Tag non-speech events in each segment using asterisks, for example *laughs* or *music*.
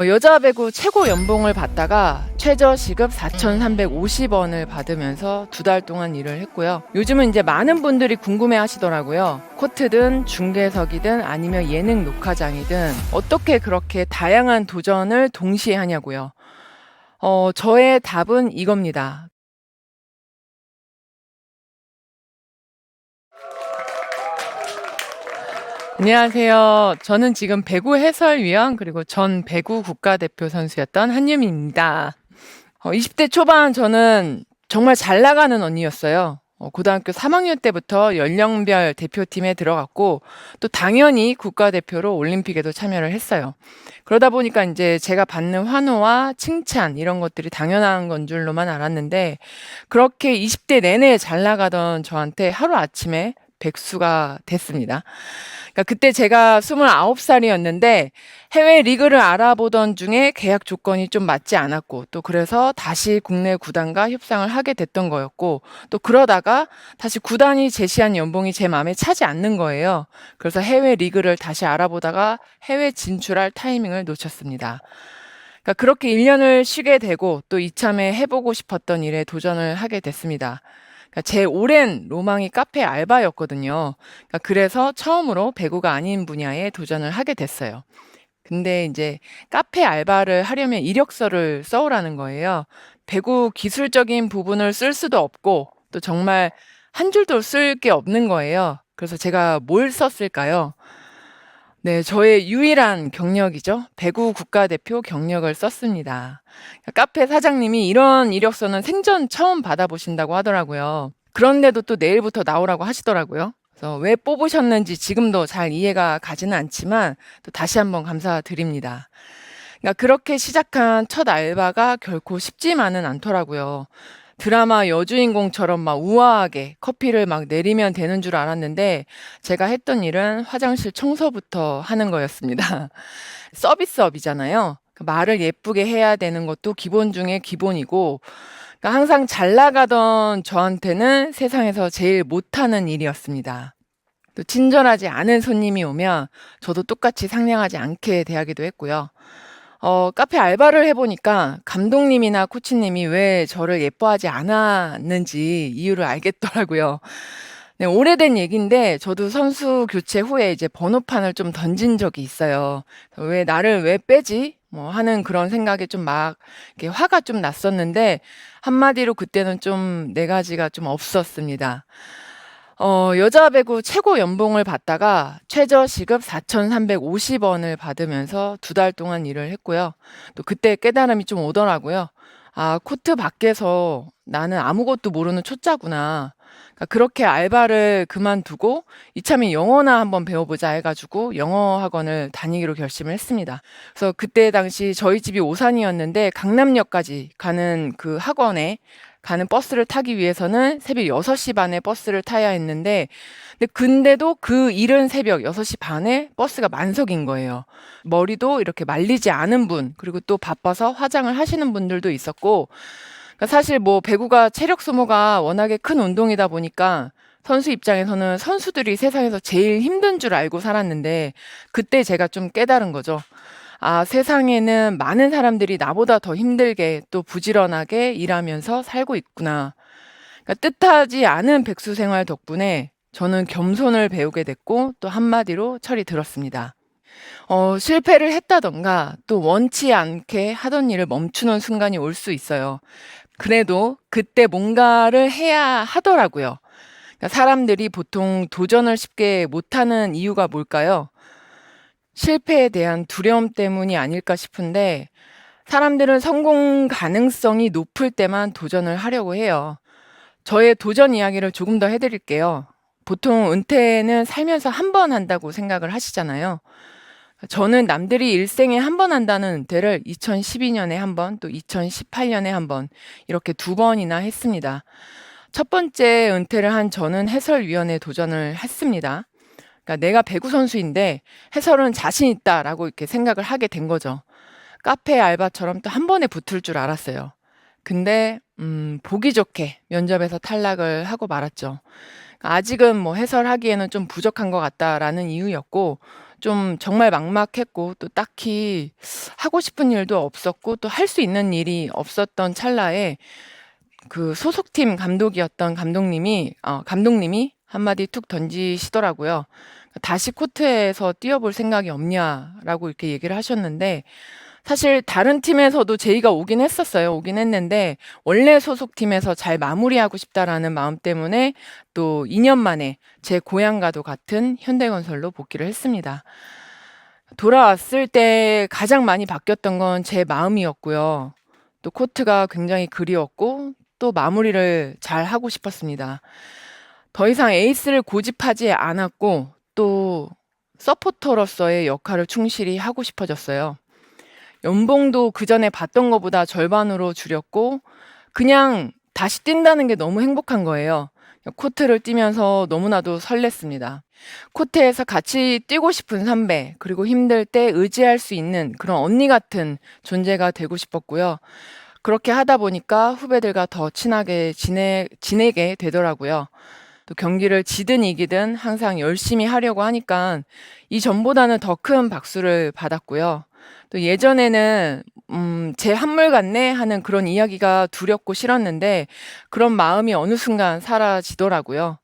어, 여자 배구 최고 연봉을 받다가 최저 시급 4,350원을 받으면서 두 달 동안 일을 했고요. 요즘은 이제 많은 분들이 궁금해 하시더라고요. 코트든 중계석이든 아니면 예능 녹화장이든 어떻게 그렇게 다양한 도전을 동시에 하냐고요. 어, 저의 답은 이겁니다. 안녕하세요. 저는 지금 배구 해설위원 그리고 전 배구 국가대표 선수였던 한유미입니다. 어, 20대 초반 저는 정말 잘 나가는 언니였어요. 어, 고등학교 3학년 때부터 연령별 대표팀에 들어갔고 또 당연히 국가대표로 올림픽에도 참여를 했어요. 그러다 보니까 이제 제가 받는 환호와 칭찬 이런 것들이 당연한 건 줄로만 알았는데 그렇게 20대 내내 잘 나가던 저한테 하루아침에 백수가 됐습니다. 그러니까 그때 제가 29살이었는데 해외 리그를 알아보던 중에 계약 조건이 좀 맞지 않았고 또 그래서 다시 국내 구단과 협상을 하게 됐던 거였고 또 그러다가 다시 구단이 제시한 연봉이 제 마음에 차지 않는 거예요. 그래서 해외 리그를 다시 알아보다가 해외 진출할 타이밍을 놓쳤습니다. 그러니까 그렇게 1년을 쉬게 되고 또 이참에 해보고 싶었던 일에 도전을 하게 됐습니다. 그러니까 제 오랜 로망이 카페 알바였거든요. 그러니까 그래서 처음으로 배구가 아닌 분야에 도전을 하게 됐어요. 근데 이제 카페 알바를 하려면 이력서를 써오라는 거예요. 배구 기술적인 부분을 쓸 수도 없고 또 정말 한 줄도 쓸 게 없는 거예요. 그래서 제가 뭘 썼을까요? 네, 저의 유일한 경력이죠. 배구 국가대표 경력을 썼습니다. 카페 사장님이 이런 이력서는 생전 처음 받아보신다고 하더라고요. 그런데도 또 내일부터 나오라고 하시더라고요. 그래서 왜 뽑으셨는지 지금도 잘 이해가 가지는 않지만 또 다시 한번 감사드립니다. 그러니까 그렇게 시작한 첫 알바가 결코 쉽지만은 않더라고요. 드라마 여주인공처럼 막 우아하게 커피를 막 내리면 되는 줄 알았는데 제가 했던 일은 화장실 청소부터 하는 거였습니다. *laughs* 서비스업이잖아요. 그 말을 예쁘게 해야 되는 것도 기본 중에 기본이고 그러니까 항상 잘 나가던 저한테는 세상에서 제일 못하는 일이었습니다. 또 친절하지 않은 손님이 오면 저도 똑같이 상냥하지 않게 대하기도 했고요. 어, 카페 알바를 해보니까 감독님이나 코치님이 왜 저를 예뻐하지 않았는지 이유를 알겠더라고요. 네, 오래된 얘기인데 저도 선수 교체 후에 이제 번호판을 좀 던진 적이 있어요. 왜 나를 왜 빼지? 뭐 하는 그런 생각에 좀막 화가 좀 났었는데 한마디로 그때는 좀 네 가지가 좀 없었습니다. 어, 여자 배구 최고 연봉을 받다가 최저 시급 4,350원을 받으면서 두 달 동안 일을 했고요. 또 그때 깨달음이 좀 오더라고요. 아, 코트 밖에서 나는 아무것도 모르는 초짜구나. 그러니까 그렇게 알바를 그만두고 이참에 영어나 한번 배워보자 해가지고 영어 학원을 다니기로 결심을 했습니다. 그래서 그때 당시 저희 집이 오산이었는데 강남역까지 가는 그 학원에 가는 버스를 타기 위해서는 새벽 6시 반에 버스를 타야 했는데 근데 근데도 그 이른 새벽 6시 반에 버스가 만석인 거예요. 머리도 이렇게 말리지 않은 분 그리고 또 바빠서 화장을 하시는 분들도 있었고 그러니까 사실 뭐 배구가 체력 소모가 워낙에 큰 운동이다 보니까 선수 입장에서는 선수들이 세상에서 제일 힘든 줄 알고 살았는데 그때 제가 좀 깨달은 거죠. 아, 세상에는 많은 사람들이 나보다 더 힘들게 또 부지런하게 일하면서 살고 있구나. 그러니까 뜻하지 않은 백수 생활 덕분에 저는 겸손을 배우게 됐고 또 한마디로 철이 들었습니다. 어, 실패를 했다던가 또 원치 않게 하던 일을 멈추는 순간이 올 수 있어요. 그래도 그때 뭔가를 해야 하더라고요. 그러니까 사람들이 보통 도전을 쉽게 못하는 이유가 뭘까요? 실패에 대한 두려움 때문이 아닐까 싶은데 사람들은 성공 가능성이 높을 때만 도전을 하려고 해요. 저의 도전 이야기를 조금 더 해드릴게요. 보통 은퇴는 살면서 한 번 한다고 생각을 하시잖아요. 저는 남들이 일생에 한 번 한다는 은퇴를 2012년에 한 번, 또 2018년에 한 번, 이렇게 두 번이나 했습니다. 첫 번째 은퇴를 한 저는 해설위원회 도전을 했습니다. 그러니까 내가 배구 선수인데 해설은 자신 있다라고 이렇게 생각을 하게 된 거죠. 카페 알바처럼 또 한 번에 붙을 줄 알았어요. 근데 음, 보기 좋게 면접에서 탈락을 하고 말았죠. 아직은 뭐 해설하기에는 좀 부족한 것 같다라는 이유였고 좀 정말 막막했고 또 딱히 하고 싶은 일도 없었고 또 할 수 있는 일이 없었던 찰나에 그 소속팀 감독이었던 감독님이 어 감독님이 한마디 툭 던지시더라고요. "다시 코트에서 뛰어볼 생각이 없냐?"라고 이렇게 얘기를 하셨는데 사실 다른 팀에서도 제의가 오긴 했었어요. 오긴 했는데 원래 소속팀에서 잘 마무리하고 싶다라는 마음 때문에 또 2년 만에 제 고향과도 같은 현대건설로 복귀를 했습니다. 돌아왔을 때 가장 많이 바뀌었던 건 제 마음이었고요. 또 코트가 굉장히 그리웠고 또 마무리를 잘 하고 싶었습니다. 더 이상 에이스를 고집하지 않았고 또 서포터로서의 역할을 충실히 하고 싶어졌어요. 연봉도 그 전에 받던 것보다 절반으로 줄였고 그냥 다시 뛴다는 게 너무 행복한 거예요. 코트를 뛰면서 너무나도 설렜습니다. 코트에서 같이 뛰고 싶은 선배, 그리고 힘들 때 의지할 수 있는 그런 언니 같은 존재가 되고 싶었고요. 그렇게 하다 보니까 후배들과 더 친하게 지내, 지내게 되더라고요. 또 경기를 지든 이기든 항상 열심히 하려고 하니까 이 전보다는 더 큰 박수를 받았고요. 또 예전에는 음, 제 한물 같네 하는 그런 이야기가 두렵고 싫었는데 그런 마음이 어느 순간 사라지더라고요.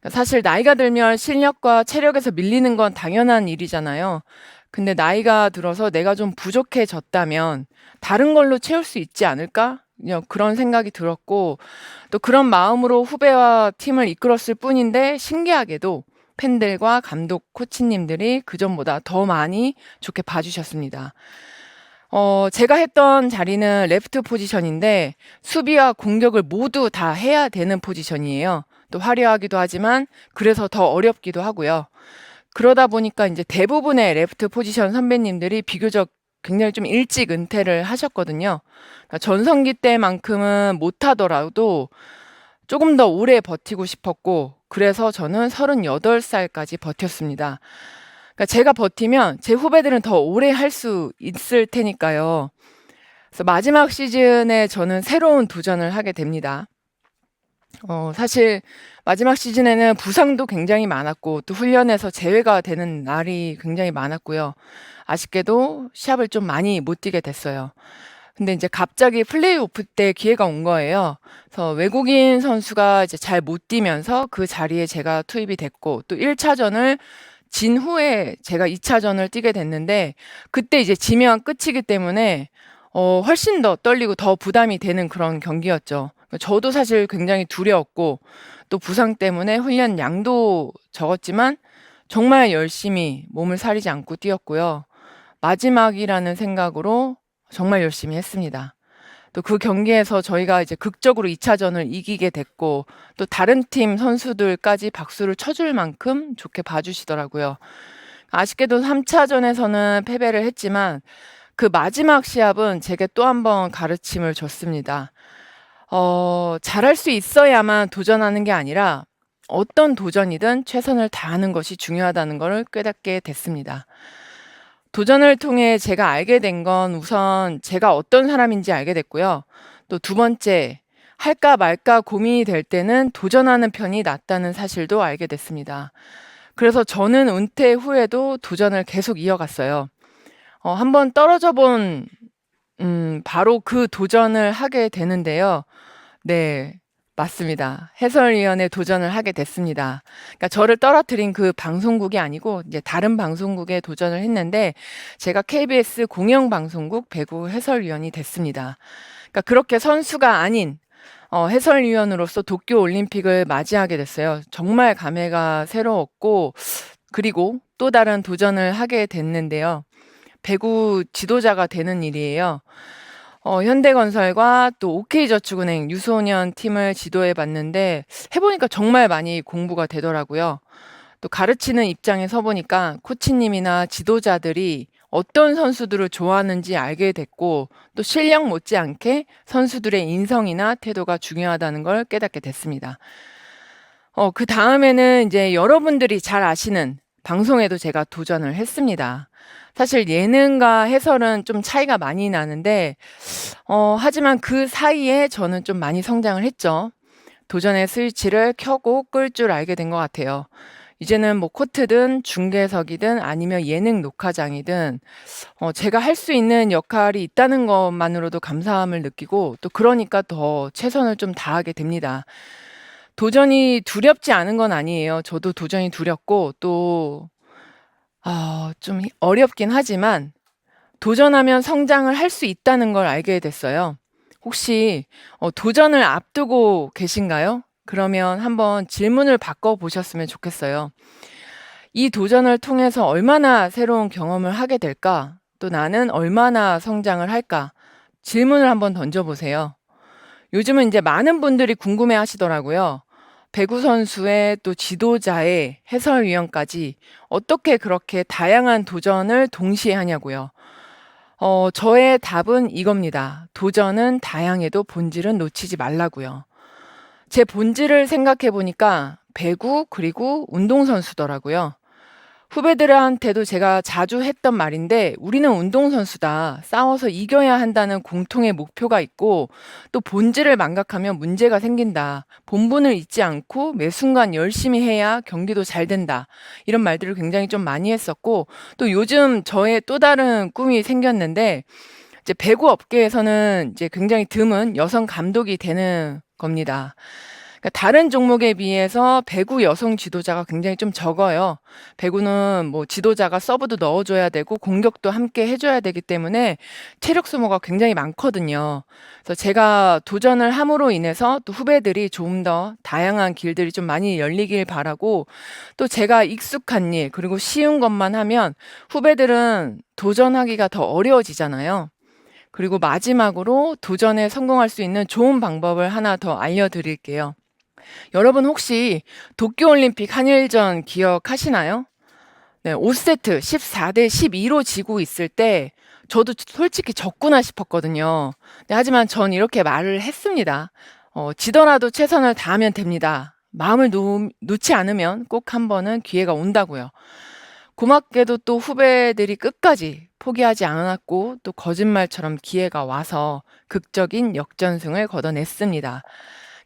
그러니까 사실 나이가 들면 실력과 체력에서 밀리는 건 당연한 일이잖아요. 근데 나이가 들어서 내가 좀 부족해졌다면 다른 걸로 채울 수 있지 않을까? 그냥 그런 생각이 들었고 또 그런 마음으로 후배와 팀을 이끌었을 뿐인데 신기하게도 팬들과 감독, 코치님들이 그전보다 더 많이 좋게 봐주셨습니다. 어, 제가 했던 자리는 레프트 포지션인데 수비와 공격을 모두 다 해야 되는 포지션이에요. 또 화려하기도 하지만 그래서 더 어렵기도 하고요. 그러다 보니까 이제 대부분의 레프트 포지션 선배님들이 비교적 굉장히 좀 일찍 은퇴를 하셨거든요. 그러니까 전성기 때만큼은 못하더라도 조금 더 오래 버티고 싶었고 그래서 저는 38 살까지 버텼습니다. 그러니까 제가 버티면 제 후배들은 더 오래 할 수 있을 테니까요. 그래서 마지막 시즌에 저는 새로운 도전을 하게 됩니다. 어 사실 마지막 시즌에는 부상도 굉장히 많았고 또 훈련에서 제외가 되는 날이 굉장히 많았고요. 아쉽게도 시합을 좀 많이 못 뛰게 됐어요. 근데 이제 갑자기 플레이오프 때 기회가 온 거예요. 그래서 외국인 선수가 이제 잘 못 뛰면서 그 자리에 제가 투입이 됐고 또 1차전을 진 후에 제가 2차전을 뛰게 됐는데 그때 이제 지면 끝이기 때문에 어 훨씬 더 떨리고 더 부담이 되는 그런 경기였죠. 저도 사실 굉장히 두려웠고 또 부상 때문에 훈련 양도 적었지만 정말 열심히 몸을 사리지 않고 뛰었고요. 마지막이라는 생각으로 정말 열심히 했습니다. 또 그 경기에서 저희가 이제 극적으로 2차전을 이기게 됐고 또 다른 팀 선수들까지 박수를 쳐줄 만큼 좋게 봐주시더라고요. 아쉽게도 3차전에서는 패배를 했지만 그 마지막 시합은 제게 또 한 번 가르침을 줬습니다. 어, 잘할 수 있어야만 도전하는 게 아니라 어떤 도전이든 최선을 다하는 것이 중요하다는 것을 깨닫게 됐습니다. 도전을 통해 제가 알게 된 건 우선 제가 어떤 사람인지 알게 됐고요. 또 두 번째, 할까 말까 고민이 될 때는 도전하는 편이 낫다는 사실도 알게 됐습니다. 그래서 저는 은퇴 후에도 도전을 계속 이어갔어요. 어, 한번 떨어져 본, 음, 바로 그 도전을 하게 되는데요. 네. 맞습니다. 해설위원에 도전을 하게 됐습니다. 그러니까 저를 떨어뜨린 그 방송국이 아니고 이제 다른 방송국에 도전을 했는데 제가 KBS 공영방송국 배구 해설위원이 됐습니다. 그러니까 그렇게 선수가 아닌 어, 해설위원으로서 도쿄 올림픽을 맞이하게 됐어요. 정말 감회가 새로웠고 그리고 또 다른 도전을 하게 됐는데요. 배구 지도자가 되는 일이에요. 어, 현대건설과 또 OK저축은행 유소년 팀을 지도해 봤는데 해 보니까 정말 많이 공부가 되더라고요. 또 가르치는 입장에 서 보니까 코치님이나 지도자들이 어떤 선수들을 좋아하는지 알게 됐고 또 실력 못지않게 선수들의 인성이나 태도가 중요하다는 걸 깨닫게 됐습니다. 어, 그 다음에는 이제 여러분들이 잘 아시는 방송에도 제가 도전을 했습니다. 사실 예능과 해설은 좀 차이가 많이 나는데 어 하지만 그 사이에 저는 좀 많이 성장을 했죠. 도전의 스위치를 켜고 끌 줄 알게 된 것 같아요. 이제는 뭐 코트든 중계석이든 아니면 예능 녹화장이든 어 제가 할 수 있는 역할이 있다는 것만으로도 감사함을 느끼고 또 그러니까 더 최선을 좀 다하게 됩니다. 도전이 두렵지 않은 건 아니에요. 저도 도전이 두렵고 또 아좀 어렵긴 하지만 도전하면 성장을 할 수 있다는 걸 알게 됐어요. 혹시 어 도전을 앞두고 계신가요? 그러면 한번 질문을 바꿔 보셨으면 좋겠어요. '이 도전을 통해서 얼마나 새로운 경험을 하게 될까? 또 나는 얼마나 성장을 할까?' 질문을 한번 던져 보세요. 요즘은 인제 많은 분들이 궁금해 하시더라고요. 배구 선수의 또 지도자의 해설위원까지 어떻게 그렇게 다양한 도전을 동시에 하냐고요. 어 저의 답은 이겁니다. 도전은 다양해도 본질은 놓치지 말라고요. 제 본질을 생각해 보니까 배구 그리고 운동선수더라고요. 후배들한테도 제가 자주 했던 말인데 "우리는 운동선수다. 싸워서 이겨야 한다."는 공통의 목표가 있고 또 "본질을 망각하면 문제가 생긴다. 본분을 잊지 않고 매 순간 열심히 해야 경기도 잘 된다." 이런 말들을 굉장히 좀 많이 했었고 또 요즘 저의 또 다른 꿈이 생겼는데 이제 배구 업계에서는 이제 굉장히 드문 여성 감독이 되는 겁니다. 그러니까 다른 종목에 비해서 배구 여성 지도자가 굉장히 좀 적어요. 배구는 뭐 지도자가 서브도 넣어 줘야 되고 공격도 함께 해 줘야 되기 때문에 체력 소모가 굉장히 많거든요. 그래서 제가 도전을 함으로 인해서 또 후배들이 좀 더 다양한 길들이 좀 많이 열리길 바라고 또 제가 익숙한 일 그리고 쉬운 것만 하면 후배들은 도전하기가 더 어려워지잖아요. 그리고 마지막으로 도전에 성공할 수 있는 좋은 방법을 하나 더 알려 드릴게요. 여러분 혹시 도쿄 올림픽 한일전 기억하시나요? 네. 5 세트 14대 12로 지고 있을 때 저도 솔직히 졌구나 싶었거든요. 네 하지만 전 이렇게 말을 했습니다. 어 "지더라도 최선을 다하면 됩니다. 마음을 놓 놓지 않으면 꼭 한 번은 기회가 온다."고요. 고맙게도 또 후배들이 끝까지 포기하지 않았고 또 거짓말처럼 기회가 와서 극적인 역전승을 거둬냈습니다.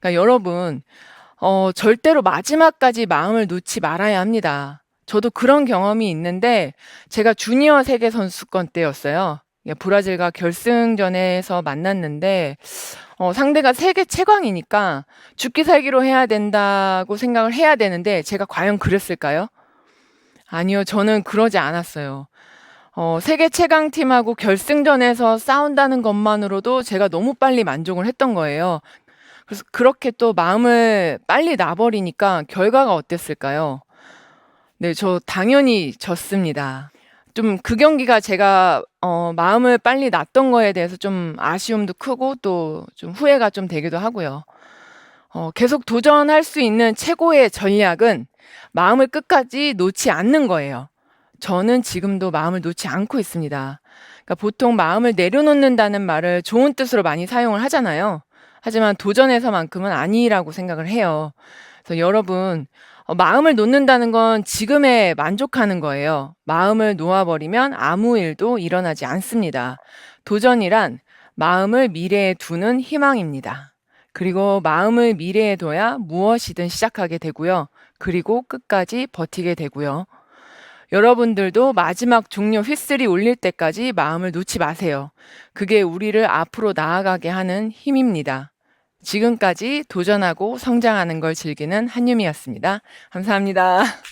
그러니까 여러분 어 절대로 마지막까지 마음을 놓지 말아야 합니다. 저도 그런 경험이 있는데 제가 주니어 세계 선수권 때였어요. 예 브라질과 결승전에서 만났는데 어 상대가 세계 최강이니까 '죽기 살기로 해야 된다.'고 생각을 해야 되는데 제가 과연 그랬을까요? 아니요. 저는 그러지 않았어요. 어 세계 최강 팀하고 결승전에서 싸운다는 것만으로도 제가 너무 빨리 만족을 했던 거예요. 그래서 그렇게 또 마음을 빨리 놔 버리니까 결과가 어땠을까요? 네. 저 당연히 졌습니다. 좀 그 경기가 제가 어 마음을 빨리 놨던 거에 대해서 좀 아쉬움도 크고 또 좀 후회가 좀 되기도 하고요. 어 계속 도전할 수 있는 최고의 전략은 마음을 끝까지 놓지 않는 거예요. 저는 지금도 마음을 놓지 않고 있습니다. 그러니까 보통 마음을 내려놓는다는 말을 좋은 뜻으로 많이 사용을 하잖아요. 하지만 도전에서만큼은 아니라고 생각을 해요. 그래서 여러분 어 마음을 놓는다는 건 지금에 만족하는 거예요. 마음을 놓아 버리면 아무 일도 일어나지 않습니다. 도전이란 마음을 미래에 두는 희망입니다. 그리고 마음을 미래에 둬야 무엇이든 시작하게 되고요. 그리고 끝까지 버티게 되고요. 여러분들도 마지막 종료 휘슬이 울릴 때까지 마음을 놓지 마세요. 그게 우리를 앞으로 나아가게 하는 힘입니다. 지금까지 도전하고 성장하는 걸 즐기는 한유미였습니다. 감사합니다. *laughs*